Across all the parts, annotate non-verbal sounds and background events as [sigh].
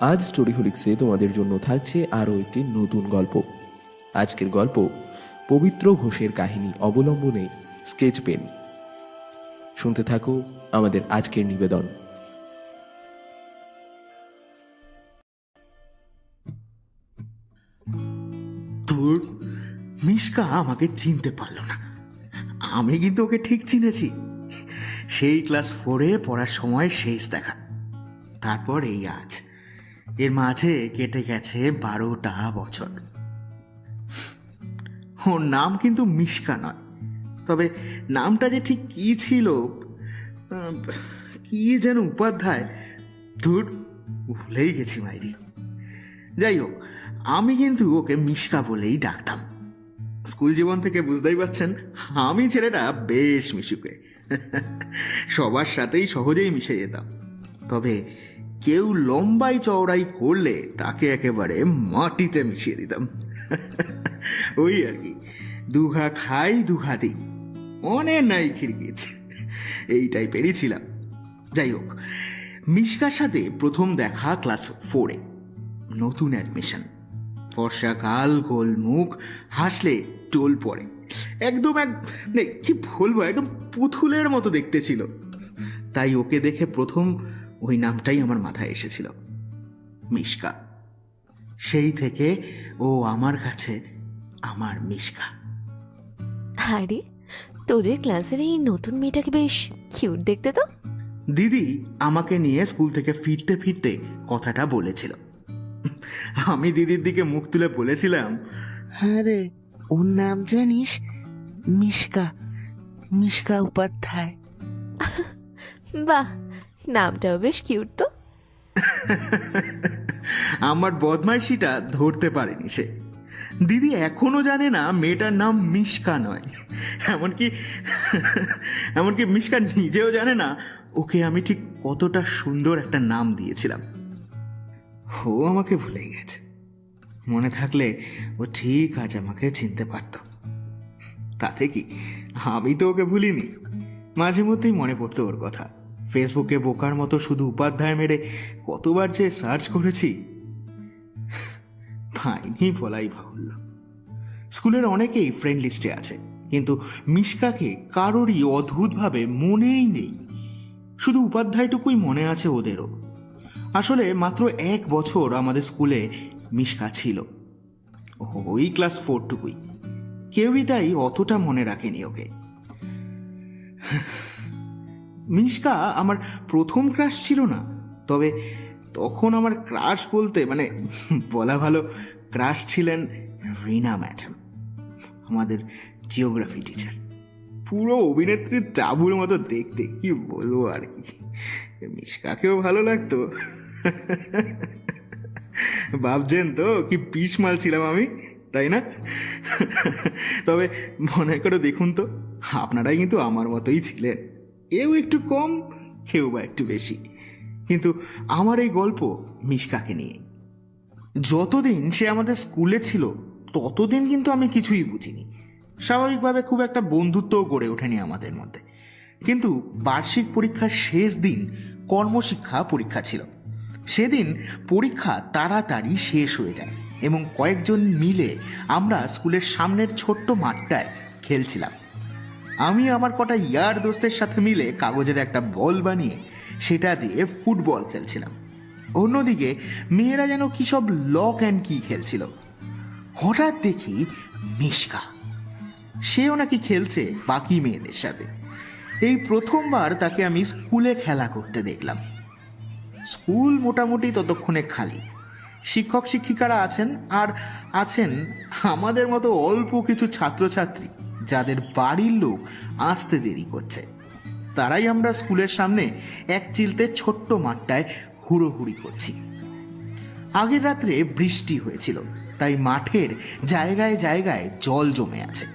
আজ স্টোরি হোলিক্সে তোমাদের জন্য থাকছে আরও একটি নতুন গল্প। আজকের গল্প, পবিত্র ঘোষের কাহিনী অবলম্বনে স্কেচ পেন। শুনতে থাকো আমাদের আজকের নিবেদন। ধুর মিশকা আমাকে চিনতে পারল না। আমি কিন্তু ওকে ঠিক চিনেছি। সেই ক্লাস ফোরে পড়ার সময় শেষ দেখা। তারপর এই আজ। এর মাঝে কেটে গেছে বারোটা বছর। ওর নাম কিন্তু মিশকা নয়। তবে নামটা যে ঠিক কি ছিল কি যেন উপাধ্যায়, ধুর, ভুলেই গেছি মাইরি। যাই হোক, আমি কিন্তু ওকে মিশকা বলেই ডাকতাম। স্কুল জীবন থেকে বুঝতেই পারছেন আমি ছেলেটা বেশ মিশুকে। সবার সাথেই সহজেই মিশে যেতাম। তবে কেউ লম্বাই চওড়াই করলে তাকে একেবারে মাটিতে মিশিয়ে দিতাম। [laughs] ওই আর কি। দুঘা খাই, দুঘা দিই। মনে নাই খিরকিচ এই টাইপেরই ছিলাম। যাই হোক, মিশকার সাথে প্রথম দেখা ক্লাস ফোরে নতুন অ্যাডমিশন বর্ষাকাল গোল মুখ, হাসলে টোল পড়ে একদম এক কি বলব, একদম পুতুলের মতো দেখতে ছিল। তাই ওকে দেখে প্রথম ওই নামটাই আমার মাথায় এসেছিল। মিশকা। সেই থেকে ও আমার কাছে আমার মিশকা। আরে তোদের ক্লাসের এই নতুন মেয়েটাকে বেশ কিউট দেখতে তো। দিদি আমাকে নিয়ে স্কুল থেকে ফিরতে ফিরতে কথাটা বলেছিল। আমি দিদির দিকে মুখ তুলে বলেছিলাম হ্যাঁ রে ওর নাম জানিস? মিশকা। মিশকা উপাধ্যায়। বাহ নামটাও বেশ কিউট তো। [laughs] আমার বদমাইশিটা ধরতে পারেনি সে। দিদি এখনও জানে না মেয়েটার নাম মিশকা নয়। এমনকি এমনকি মিশকা নিজেও জানে না ওকে আমি ঠিক কতটা সুন্দর একটা নাম দিয়েছিলাম। ও আমাকে ভুলে গেছে। মনে থাকলে ও ঠিক আজ আমাকে চিনতে পারত। তাতে কি, আমি তো ওকে ভুলিনি। মাঝে মধ্যেই মনে পড়তো ওর কথা। ফেসবুকে বোকার মতো শুধু উপাধ্যায় মেরে কতবার যে সার্চ করেছি। পাইনি বলাই বাহুল্য। স্কুলের অনেকেই ফ্রেন্ড লিস্টে আছে, কিন্তু মিশকাকে কারোরই অদ্ভুতভাবে মনেই নেই। শুধু উপাধ্যায়টুকুই মনে আছে ওদেরও। আসলে মাত্র এক বছর আমাদের স্কুলে মিশকা ছিল। ওই ক্লাস ফোরটুকুই কেউই তাই অতটা মনে রাখেনি ওকে। মিশকা আমার প্রথম ক্রাশ ছিল না। তবে তখন আমার ক্রাশ বলতে মানে [laughs] বলা ভালো ক্রাশ ছিলেন রিনা ম্যাডাম, আমাদের জিওগ্রাফি টিচার পুরো অভিনেত্রীর টাবুর মতো দেখতে, কি বলব আর কি। মিশকাকেও ভালো লাগতো। ভাবছেন তো, কি পিস মাল ছিলাম আমি, তাই না? তবে মনে করে দেখুন তো, আপনারাই কিন্তু আমার মতোই ছিলেন। কেউ একটু কম, কেউ বা একটু বেশি। কিন্তু আমার এই গল্প মিশকাকে নিয়ে। যতদিন সে আমাদের স্কুলে ছিল, ততদিন কিন্তু আমি কিছুই বুঝিনি। স্বাভাবিকভাবে খুব একটা বন্ধুত্বও গড়ে ওঠেনি আমাদের মধ্যে। কিন্তু বার্ষিক পরীক্ষার শেষ দিন কর্মশিক্ষা পরীক্ষা ছিল। সেদিন পরীক্ষা তাড়াতাড়ি শেষ হয়ে যায় এবং কয়েকজন মিলে আমরা স্কুলের সামনের ছোট্ট মাঠটায় খেলছিলাম। আমি আমার কটা ইয়ার দোস্তের সাথে মিলে কাগজের একটা বল বানিয়ে সেটা দিয়ে ফুটবল খেলছিলাম। অন্যদিকে মেয়েরা যেন কি সব লক অ্যান্ড কি খেলছিল। হঠাৎ দেখি মিশকা। সেও নাকি খেলছে বাকি মেয়েদের সাথে। এই প্রথমবার তাকে আমি স্কুলে খেলা করতে দেখলাম। স্কুল মোটামুটি ততক্ষণে খালি। শিক্ষক শিক্ষিকারা আছেন আর আছেন আমাদের মতো অল্প কিছু ছাত্রছাত্রী। যাদের বাড়ির লোক আসতে দেরি করছে। তারাই আমরা স্কুলের সামনে এক চিলতে ছোট্ট মাঠটায় হুড়োহুড়ি করছি। আগের রাত্রে বৃষ্টি হয়েছিল, তাই মাঠের জায়গায় জায়গায় জল জমে আছে।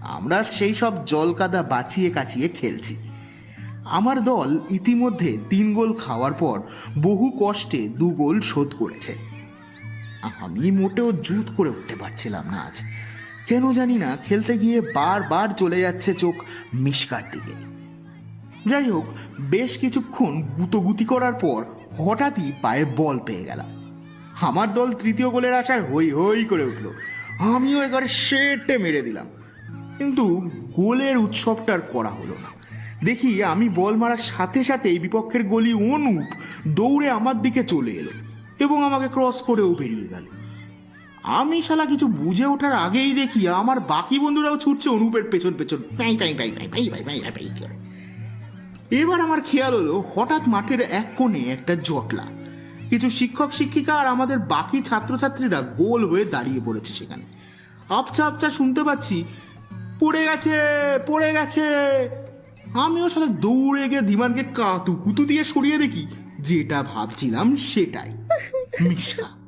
আমরা সেই সব জল কাদা বাঁচিয়ে কাচিয়ে খেলছি। আমার দল ইতিমধ্যে তিন গোল খাওয়ার পর বহু কষ্টে দু গোল শোধ করেছে। আমি মোটেও জুত করে উঠতে পারছিলাম না আজ। কেন জানি না খেলতে গিয়ে বারবার চলে যাচ্ছে চোখ মিশকার দিকে। যাই হোক, বেশ কিছুক্ষণ গুতোগুতি করার পর হঠাৎই পায়ে বল পেয়ে গেলাম। আমার দল তৃতীয় গোলের আশায় হই হই করে উঠল। আমিও এবারে সেটে মেরে দিলাম। কিন্তু গোলের উৎসবটার করা হলো না। দেখি আমি বল মারার সাথে সাথেই বিপক্ষের গলি অনুপ দৌড়ে আমার দিকে চলে এলো এবং আমাকে ক্রস করেও বেরিয়ে গেল। আমি শালা কিছু বুঝে ওঠার আগেই দেখি আমার বাকি বন্ধুরাও ছুটছে অনুপের পেছন পেছন। এবার আমার খেয়াল হলো, হঠাৎ মাঠের এক কোণে একটা জটলা। কিছু শিক্ষক, শিক্ষিকা আর আমাদের বাকি ছাত্রছাত্রীরা গোল হয়ে দাঁড়িয়ে পড়েছে সেখানে। আপচা আপচা শুনতে পাচ্ছি, পড়ে গেছে পড়ে গেছে। আমিও সাথে দৌড়ে গিয়ে ধীমানকে কাতু কুতু দিয়ে সরিয়ে দেখি, যেটা ভাবছিলাম সেটাই। মিশকা।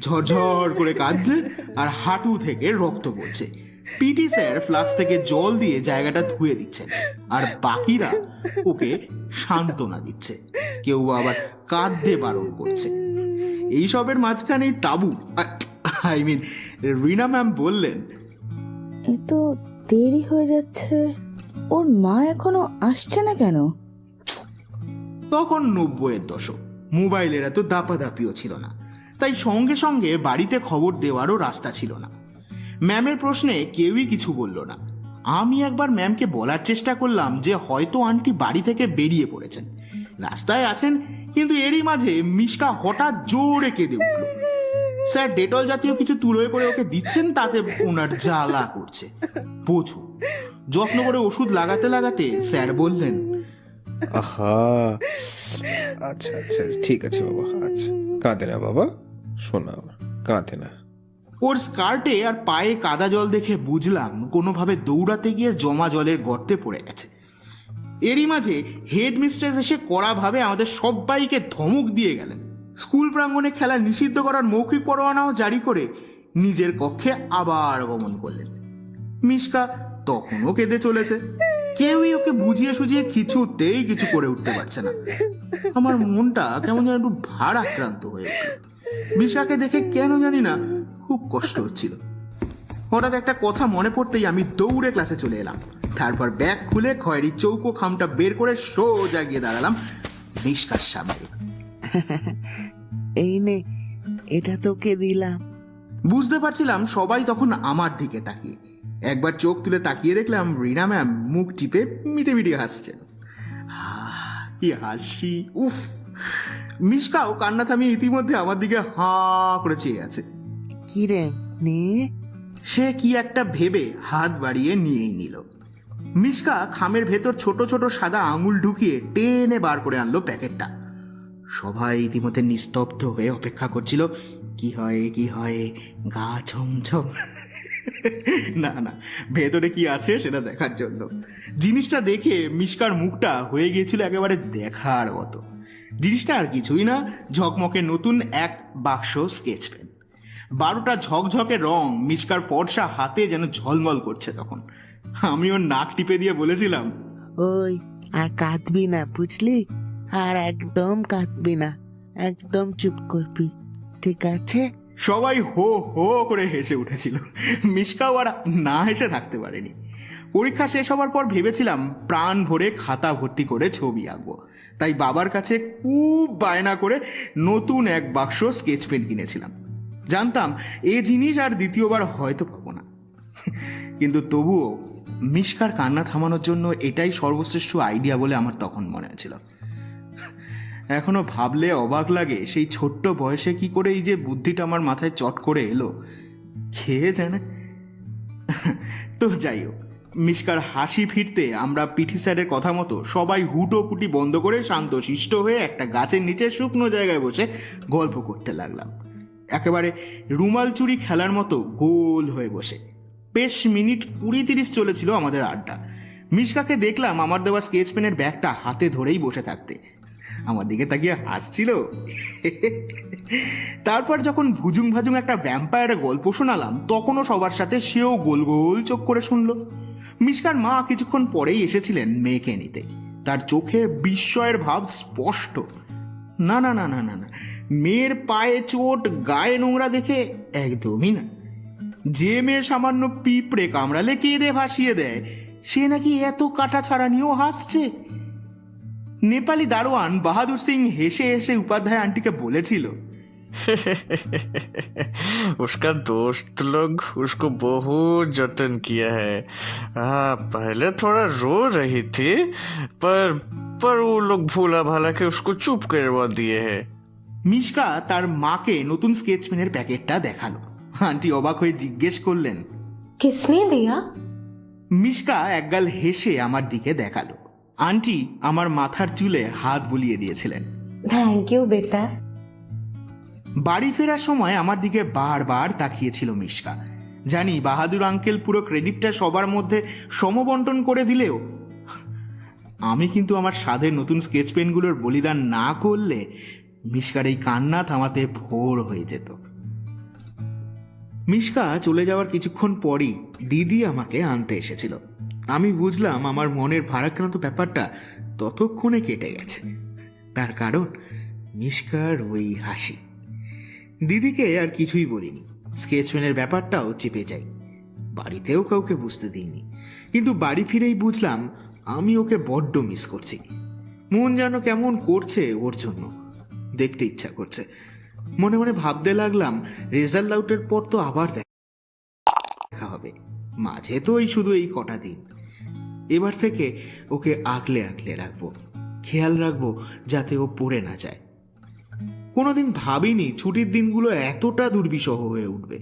ঝরঝর করে কাঁদছে আর হাঁটু থেকে রক্ত পড়ছে। পিটি স্যার ফ্লাক্স থেকে জল দিয়ে জায়গাটা ধুয়ে দিচ্ছেন আর বাকিরা ওকে সান্ত্বনা দিচ্ছে। কেউ আবার কাঁদতে বারণ করছে। এইসবের মাঝখানেই তাবু আই মিন রিনা ম্যাম বললেন এ তো দেরি হয়ে যাচ্ছে ওর মা এখনও আসছে না কেন? তখন নব্বইয়ের দশক মোবাইলের এত দাপাদাপিও ছিল না। তাই সঙ্গে সঙ্গে বাড়িতে খবর দেওয়ারও রাস্তা ছিল না। ম্যামের প্রশ্নে কেউই কিছু বলল না। আমি একবার ম্যামকে বলার চেষ্টা করলাম যে হয়তো আন্টি বাড়ি থেকে বেরিয়ে পড়েছেন। রাস্তায় আছেন, কিন্তু এরই মাঝে মিশকা হঠাৎ জোরে কেঁদে উঠল। স্যার, ডেটল জাতীয় কিছু তুলোয় করে ওকে দিচ্ছেন, তাতে ওনার জ্বালা করছে। বোঝো, যত্ন করে ওষুধ লাগাতে লাগাতে স্যার বললেন আচ্ছা আচ্ছা ঠিক আছে বাবা আচ্ছা কাঁদে না বাবা। আমার কাঁদে না। ওর স্কার্টে আর পায়ে কাদা জল দেখে বুঝলাম কোনোভাবে দৌড়াতে গিয়ে জমা জলের গর্তে পড়ে গেছে। এরই মাঝে হেড মিস্ট্রেস এসে কড়াভাবে আমাদের সবাইকে ধমক দিয়ে গেলেন। স্কুল প্রাঙ্গণে খেলা নিষিদ্ধ করার মৌখিক পরোয়ানাও জারি করে নিজের কক্ষে আবার গমন করলেন। মিশকা তখনও কেঁদে চলেছে। কেউই ওকে বুঝিয়ে সুঝিয়ে কিছুতেই কিছু করে উঠতে পারছে না। আমার মনটা কেমন যেন একটু ভার আক্রান্ত হয়ে উঠল। মিশাকে দেখে কেন জানি না খুব কষ্ট হচ্ছিল। হঠাৎ একটা কথা মনে পড়তেই আমি দৌড়ে ক্লাসে চলে এলাম। তারপর ব্যাগ খুলে খয়েরি চৌকো খামটা বের করে সোজা গিয়ে দাঁড়ালাম মিশকার সামনে। এই নে এটা তোকে দিলাম। বুঝতে পারছিলাম সবাই তখন আমার দিকে তাকিয়ে। একবার চোখ তুলে তাকিয়ে দেখলাম রিনা ম্যাম মুখ টিপে মিটে মিটে হাসছেন। কি হাসি উফ। মিশকাও কান্না থামিয়ে ইতিমধ্যে আমার দিকে হাঁ করে চেয়ে আছে। কি রে সে কি একটা ভেবে হাত বাড়িয়ে নিয়েই নিল। মিশকা খামের ভেতর ছোট ছোট সাদা আঙুল ঢুকিয়ে টেনে বার করে আনলো প্যাকেটটা। সবাই ইতিমধ্যে নিস্তব্ধ হয়ে অপেক্ষা করছিল কি হয় কি হয়? গা ছমছম না না ভেতরে কি আছে সেটা দেখার জন্য। জিনিসটা দেখে মিশকার মুখটা হয়ে গিয়েছিল একেবারে দেখার মতো। জিনিসটা আর কিছুই না ঝকমকে নতুন এক বাক্স স্কেচ পেন বারোটা ঝকঝকে রং মিশকার ফর্সা হাতে যেন ঝলমল করছে তখন। আমি ওর নাক টিপে দিয়ে বলেছিলাম ওই আর কাঁদবি না বুঝলি? আর একদম কাঁদবি না একদম চুপ করবি ঠিক আছে? সবাই হো হো করে হেসে উঠেছিল। মিশকাও আর না হেসে থাকতে পারেনি। পরীক্ষা শেষ হওয়ার পর ভেবেছিলাম প্রাণ ভরে খাতা ভর্তি করে ছবি আঁকবো। তাই বাবার কাছে খুব বায়না করে নতুন এক বাক্স স্কেচ পেন কিনেছিলাম। জানতাম এ জিনিস আর দ্বিতীয়বার হয়তো পাবো না। কিন্তু তবুও মিশকার কান্না থামানোর জন্য এটাই সর্বশ্রেষ্ঠ আইডিয়া বলে আমার তখন মনে হয়েছিল। এখনও ভাবলে অবাক লাগে সেই ছোট্ট বয়সে কি করে এই যে বুদ্ধিটা আমার মাথায় চট করে এলো। খেয়ে জানে তো যাই হোক। মিশকার হাসি ফিরতে আমরা পিঠি স্যারের কথা মতো সবাই হুটো পুটি বন্ধ করে শান্ত শিষ্ট হয়ে একটা গাছের নিচে শুকনো জায়গায় বসে গল্প করতে লাগলাম। একেবারে রুমাল চুরি খেলার মতো গোল হয়ে বসে। বেশ মিনিট কুড়ি তিরিশ চলেছিল আমাদের আড্ডা। মিশকাকে দেখলাম আমার দেওয়া স্কেচ পেনের ব্যাগটা হাতে ধরেই বসে থাকতে। আমার দিকে তাকিয়ে হাসছিল। তারপর যখন ভুজুং ভাজুং একটা ভ্যাম্পায়ারের গল্প শোনালাম, তখনও সবার সাথে সেও গোল গোল চোখ করে শুনলো। মিশকার মা কিছুক্ষণ পরেই এসেছিলেন মেয়েকে নিতে। তার চোখে বিস্ময়ের ভাব স্পষ্ট। না না না না না না। মেয়ের পায়ে চোট, গায়ে নোংরা দেখে একদমই না। যে মেয়ে সামান্য পিঁপড়ে কামড়ালে কেঁদে ভাসিয়ে দেয়, সে নাকি এত কাটা ছাড়া নিয়েও হাসছে? নেপালি দারোয়ান বাহাদুর সিং হেসে হেসে উপাধ্যায় আন্টিকে বলেছিল [laughs] उसका दोस्त लोग उसको बहुत जतन किया है हाँ पहले थोड़ा रो रही थी पर पर वो लोग भूला भाला के उसको चुप करवा दिए हैं মিশকা তার মাকে নতুন স্কেচ পেনের প্যাকেটটা দেখালো আন্টি অবাক হয়ে জিজ্ঞেস করলেন किसने दिया মিশকা একগাল হেসে আমার দিকে দেখালো আন্টি আমার মাথার চুলে হাত বুলিয়ে দিয়েছিলেন थैंक यू बेटा বাড়ি ফেরার সময় আমার দিকে বারবার তাকিয়েছিল মিশকা। জানি বাহাদুর আঙ্কেল পুরো ক্রেডিটটা সবার মধ্যে সমবন্টন করে দিলেও, আমি কিন্তু আমার স্বাদের নতুন স্কেচ পেনগুলোর বলিদান না করলে মিশকার এই কান্না থামাতে ভোর হয়ে যেত। মিশকা চলে যাওয়ার কিছুক্ষণ পরই দিদি আমাকে আনতে এসেছিল। আমি বুঝলাম আমার মনের ভারাক্রান্ত ব্যাপারটা ততক্ষণে কেটে গেছে। তার কারণ মিশকার ওই হাসি। দিদিকে আর কিছুই বলিনি। স্কেচ পেনের ব্যাপারটাও চেপে যাই বাড়িতেও কাউকে বুঝতে দিইনি। কিন্তু বাড়ি ফিরেই বুঝলাম, আমি ওকে বড্ড মিস করছি। মন যেন কেমন করছে ওর জন্য। দেখতে ইচ্ছা করছে। মনে মনে ভাবতে লাগলাম, রেজাল্ট আউটের পর তো আবার দেখা হবে। মাঝে তো ওই শুধু এই কটা দিন। এবার থেকে ওকে আগলে আগলে রাখব। খেয়াল রাখব যাতে ও পড়ে না যায়। কোনোদিন ভাবিনি ছুটির দিনগুলো এতটা দুর্বিষহ হয়ে উঠবে।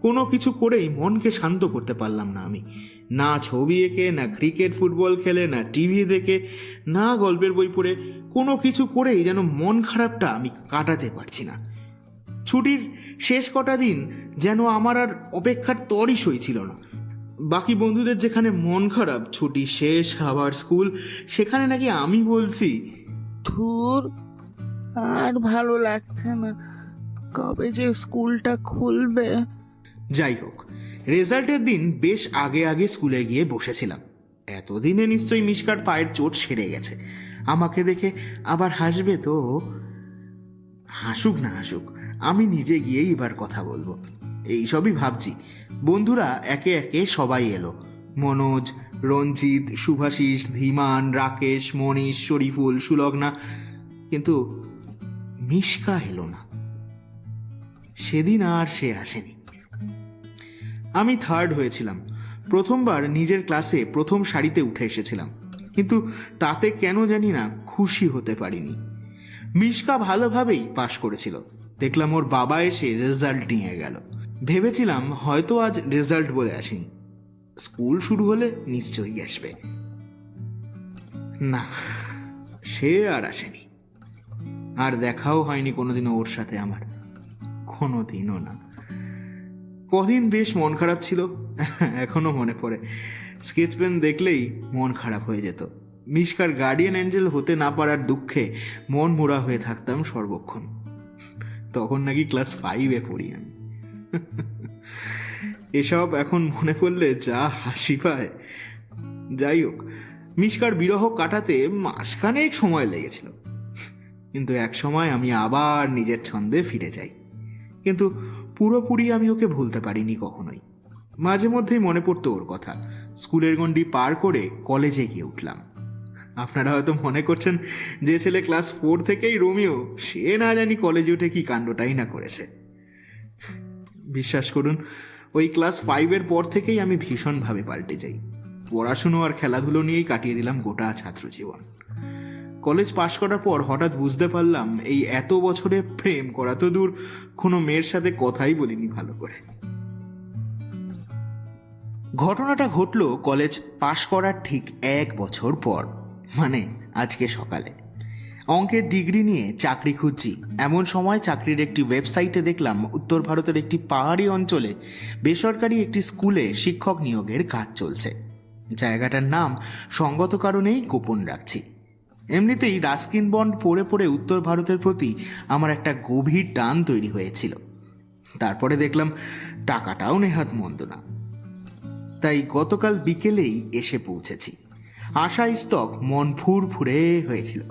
কোনো কিছু করেই মনকে শান্ত করতে পারলাম না আমি। না ছবি এঁকে, না ক্রিকেট, ফুটবল খেলে, না টিভি দেখে, না গল্পের বই পড়ে, কোনো কিছু করেই যেন মন খারাপটা আমি কাটাতে পারছি না। ছুটির শেষ কটা দিন যেন আমার আর অপেক্ষার তরই সই ছিল না। বাকি বন্ধুদের যেখানে মন খারাপ, ছুটি শেষ, আবার স্কুল, সেখানে নাকি আমি বলছি, ধুর আর ভালো লাগছে না। কবে যে স্কুলটা খুলবে। যাই হোক, রেজাল্টের দিন বেশ আগে আগে স্কুলে গিয়ে বসেছিলাম। এতদিনে নিশ্চয়ই মিশকার পায়ের চোট সেরে গেছে। আমাকে দেখে আবার হাসবে তো। হাসুক না হাসুক, আমি নিজে গিয়েই এবার কথা বলব। এই সবই ভাবছি। বন্ধুরা, একে একে সবাই এলো। মনোজ, রঞ্জিত, শুভাশিস, ধীমান, রাকেশ, মনীষ, শরীফুল, সুলগ্না। কিন্তু মিশকা এলো না। সেদিন আর সে আসেনি। আমি থার্ড হয়েছিলাম। প্রথমবার নিজের ক্লাসে প্রথম সারিতে উঠে এসেছিলাম। কিন্তু তাতে কেন জানি না খুশি হতে পারিনি। মিশকা ভালোভাবেই পাশ করেছিল। দেখলাম ওর বাবা এসে রেজাল্ট নিয়ে গেল। ভেবেছিলাম হয়তো আজ রেজাল্ট বলে আসেনি। স্কুল শুরু হলে নিশ্চয়ই আসবে। না, সে আর আসেনি। আর দেখাও হয়নি কোনোদিনও ওর সাথে আমার। কোনোদিনও না। কদিন বেশ মন খারাপ ছিল, এখনও মনে পড়ে। স্কেচ পেন দেখলেই মন খারাপ হয়ে যেত। মিশকার গার্ডিয়ান অ্যাঞ্জেল হতে না পারার দুঃখে মন মোড়া হয়ে থাকতাম সর্বক্ষণ। তখন নাকি ক্লাস ফাইভে পড়ি আমি। এসব এখন মনে পড়লে যা হাসি পায়। যাই হোক, মিশকার বিরহ কাটাতে মাসখানেক সময় লেগেছিল। কিন্তু এক সময় আমি আবার নিজের ছন্দে ফিরে যাই। কিন্তু পুরোপুরি আমি ওকে ভুলতে পারিনি কখনোই। মাঝে মধ্যেই মনে পড়তো ওর কথা, স্কুলের গণ্ডি পার করে কলেজে গিয়ে উঠলাম। আপনারা হয়তো মনে করছেন যে ছেলে ক্লাস ফোর থেকেই রোমিও, সে না জানি কলেজে উঠে কি কাণ্ডটাই না করেছে। বিশ্বাস করুন, ওই ক্লাস ফাইভের পর থেকেই আমি ভীষণভাবে পাল্টে যাই। পড়াশুনো আর খেলাধুলো নিয়েই কাটিয়ে দিলাম গোটা ছাত্র জীবন কলেজ পাশ করার পর হঠাৎ বুঝতে পারলাম এই এত বছরে প্রেম করা তো দূর। কোনো মেয়ের সাথে কথাই বলিনি ভালো করে। ঘটনাটা ঘটলো কলেজ পাশ করার ঠিক এক বছর পর মানে আজকে সকালে। অঙ্কের ডিগ্রি নিয়ে চাকরি খুঁজছি। এমন সময় চাকরির একটি ওয়েবসাইটে দেখলাম উত্তর ভারতের একটি পাহাড়ি অঞ্চলে বেসরকারি একটি স্কুলে শিক্ষক নিয়োগের কাজ চলছে। জায়গাটার নাম সঙ্গত কারণেই গোপন রাখছি। এমনিতেই রাস্কিন বন্ড পড়ে পড়ে উত্তর ভারতের প্রতি আমার একটা গভীর টান তৈরি হয়েছিল। তারপরে দেখলাম টাকাটাও নেহাত মন্দ না। তাই গতকাল বিকেলেই এসে পৌঁছেছি। আশা স্তক মন ফুর ফুরে হয়েছিল।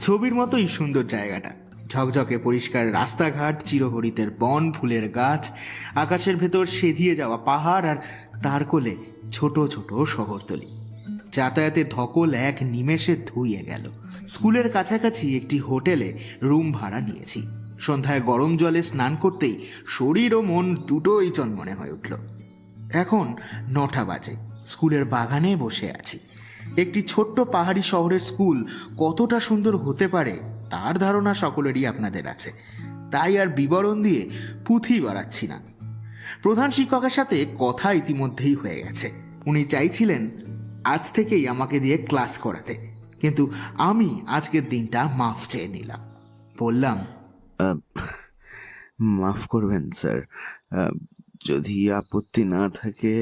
ছবির মতোই সুন্দর জায়গাটা। ঝকঝকে পরিষ্কার রাস্তাঘাট, চিরহরিতের বন, ফুলের গাছ, আকাশের ভেতর সেধিয়ে যাওয়া পাহাড় আর তার কোলে ছোট ছোট শহরতলি। যাতায়াতের ধকল এক নিমেষে ধুয়ে গেল। স্কুলের কাছাকাছি একটি হোটেলে রুম ভাড়া নিয়েছি। সন্ধ্যায় গরম জলে স্নান করতেই শরীর ও মন দুটোই চনমনে হয়ে উঠল। এখন নটা বাজে। স্কুলের বাগানে বসে আছি। একটি ছোট্ট পাহাড়ি শহরের স্কুল কতটা সুন্দর হতে পারে তার ধারণা সকলেরই আপনাদের আছে। তাই আর বিবরণ দিয়ে পুঁথি বাড়াচ্ছি না। প্রধান শিক্ষকের সাথে কথা ইতিমধ্যেই হয়ে গেছে। উনি চাইছিলেন আজ থেকেই আমাকে দিয়ে ক্লাস করাতে। কিন্তু আমি আজকের দিনটা মাফ চেয়ে নিলাম। বললাম মাফ করবেন স্যার। যদি আপত্তি না থাকে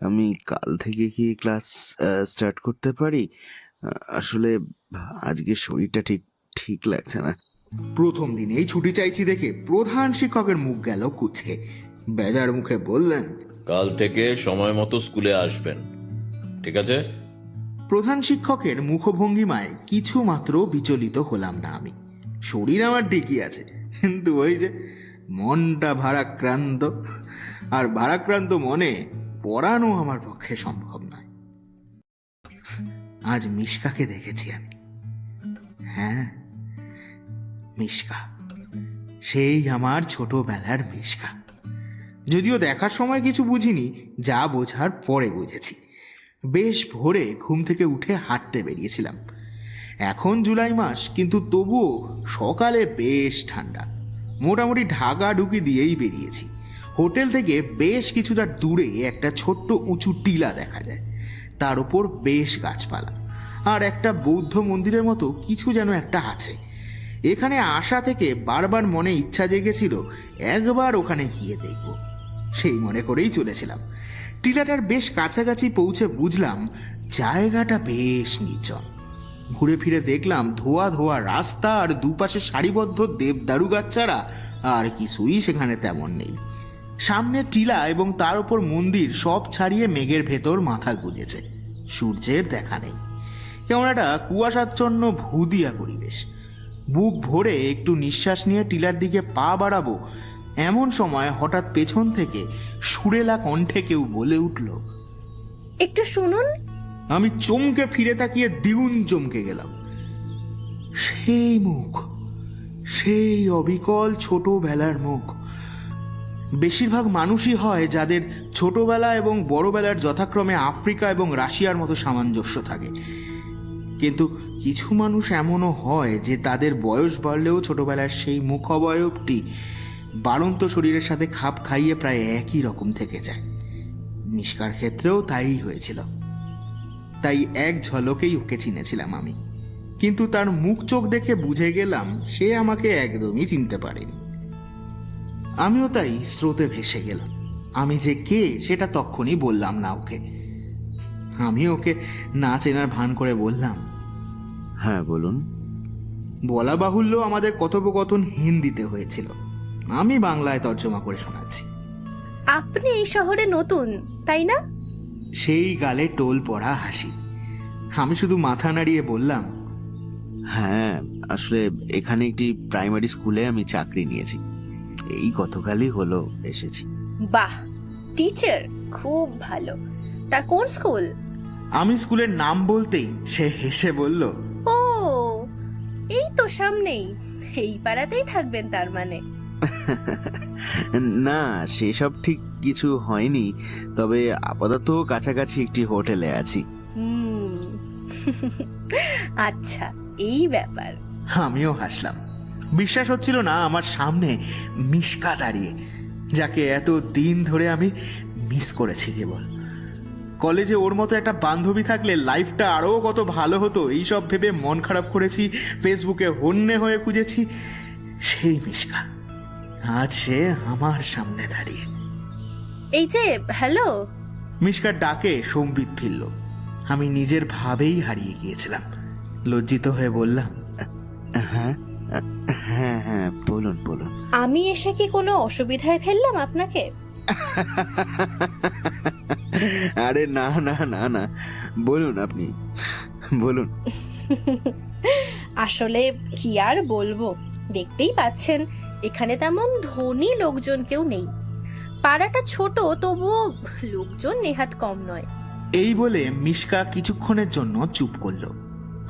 আমি কাল থেকে কি ক্লাস স্টার্ট করতে পারি? আসলে আজকে শরীরটা ঠিক ঠিক লাগছে না। প্রথম দিনেই ছুটি চাইছি দেখে প্রধান শিক্ষকের মুখ গেল কুচকে। বেজার মুখে বললেন কাল থেকে সময় মতো স্কুলে আসবেন। ঠিক আছে? প্রধান শিক্ষকের মুখভঙ্গিমায় কিছু মাত্র বিচলিত হলাম না আমি। শরীর আমার ঠিকই আছে, কিন্তু ওই যে মনটা ভারাক্রান্ত, আর ভারাক্রান্ত মনে পড়ানো আমার পক্ষে সম্ভব নয়। আজ মিশকাকে দেখেছি আমি। হ্যাঁ মিশকা, সেই আমার ছোটবেলার মিশকা। যদিও দেখার সময় কিছু বুঝিনি, যা বোঝার পরে বুঝেছি। বেশ ভোরে ঘুম থেকে উঠে হাঁটতে বেরিয়েছিলাম। এখন জুলাই মাস, কিন্তু তবুও সকালে বেশ ঠান্ডা। মোটামুটি ঢাকা ঢুকি দিয়েই বেরিয়েছি। হোটেল থেকে বেশ কিছুটা দূরে একটা ছোট্ট উঁচু টিলা দেখা যায়। তার উপর বেশ গাছপালা। আর একটা বৌদ্ধ মন্দিরের মতো কিছু যেন একটা আছে। এখানে আসা থেকে বারবার মনে ইচ্ছা জেগেছিল, একবার ওখানে গিয়ে দেখব। সেই মনে করেই চলেছিলাম। টিলাটার বেশ কাছাকাছি পৌঁছে বুঝলাম জায়গাটা বেশ নির্জন ঘুরে ফিরে দেখলাম ধোয়া ধোয়া রাস্তা আর দুপাশে সারিবদ্ধ দেবদারু গাছ আর কিছুই সেখানে তেমন নেই। সামনে টিলা এবং তার উপর মন্দির সব ছাড়িয়ে মেঘের ভেতর মাথা গুজেছে। সূর্যের দেখা নেই। কেমন একটা কুয়াশাচ্ছন্ন ভুদিয়া পরিবেশ। বুক ভরে একটু নিঃশ্বাস নিয়ে টিলার দিকে পা বাড়াবো এমন সময় হঠাৎ পেছন থেকে সুরেলা কণ্ঠে কেউ বলে উঠল একটু শুনুন। আমি চমকে ফিরে তাকিয়ে দ্বিগুণ চমকে গেলাম। সেই মুখ সেই অবিকল ছোটবেলার মুখ। বেশিরভাগ মানুষই হয় যাদের ছোটবেলা এবং বড়বেলার যথাক্রমে আফ্রিকা এবং রাশিয়ার মতো সামঞ্জস্য থাকে। কিন্তু কিছু মানুষ এমনও হয় যে তাদের বয়স বাড়লেও ছোটবেলার সেই মুখ অবয়বটি বাড়ন্ত শরীরের সাথে খাপ খাইয়ে প্রায় একই রকম থেকে যায়। মিষ্কার ক্ষেত্রেও তাই হয়েছিল। তাই এক ঝলকেই ওকে চিনেছিলাম আমি। কিন্তু তার মুখ চোখ দেখে বুঝে গেলাম সে আমাকে একদমই চিনতে পারেনি। আমিও তাই স্রোতে ভেসে গেলাম। আমি যে কে সেটা তখনই বললাম না ওকে। আমি ওকে না চেনার ভান করে বললাম হ্যাঁ বলুন। বলা বাহুল্য আমাদের কথোপকথন হিন্দিতে হয়েছিল। আমি বাংলায় তর্জমা করে শোনাচ্ছি। আপনি এই শহরে নতুন তাই না? সেই গালে টোল পড়া হাসি। আমি শুধু মাথা নাড়িয়ে বললাম হ্যাঁ আসলে এখানে একটি প্রাইমারি স্কুলে আমি চাকরি নিয়েছি। এই গতকালই হলো এসেছি। বাহ টিচার খুব ভালো। তা কোন স্কুল? আমি স্কুলের নাম বলতেই সে হেসে বলল ও এই তো সামনেই। এই পাড়াতেই থাকবেন তার মানে। না সেসব ঠিক কিছু হয়নি তবে আপাতত কাছাকাছি একটি হোটেলে আছি। আচ্ছা এই ব্যাপার। আমিও হাসলাম। বিশ্বাস হচ্ছিল না আমার সামনে মিশকা দাঁড়িয়ে যাকে এত দিন ধরে আমি মিস করেছি কেবল। কলেজে ওর মতো একটা বান্ধবী থাকলে লাইফটা আরও কত ভালো হতো এইসব ভেবে মন খারাপ করেছি ফেসবুকে হন্যে হয়ে খুঁজেছি সেই মিশকা। আজ সে আমার সামনে দাঁড়িয়ে। এই যে হ্যালো। মিশকার ডাকে সম্বিত ফিরল। আমি নিজের ভাবেই হারিয়ে গিয়েছিলাম। লজ্জিত হয়ে বললাম হ্যাঁ হ্যাঁ হ্যাঁ বলুন বলুন। আমি এসে কি কোনো অসুবিধায় ফেললাম আপনাকে? আরে না না না না। বলুন আপনি বলুন। আসলে কি আর বলব? দেখতেই পাচ্ছেন এখানে তেমন ধনী লোকজন কেউ নেই। পাড়াটা ছোট, তবুও লোকজন নেহাত কম নয়। এই বলে মিশকা কিছুক্ষণের জন্য চুপ করল।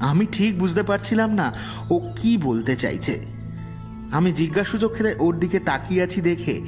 আমি ঠিক বুঝতে পারছিলাম না ও কি বলতে চাইছে। আমি জিজ্ঞাসু চোখে ওর দিকে তাকিয়ে আছি দেখে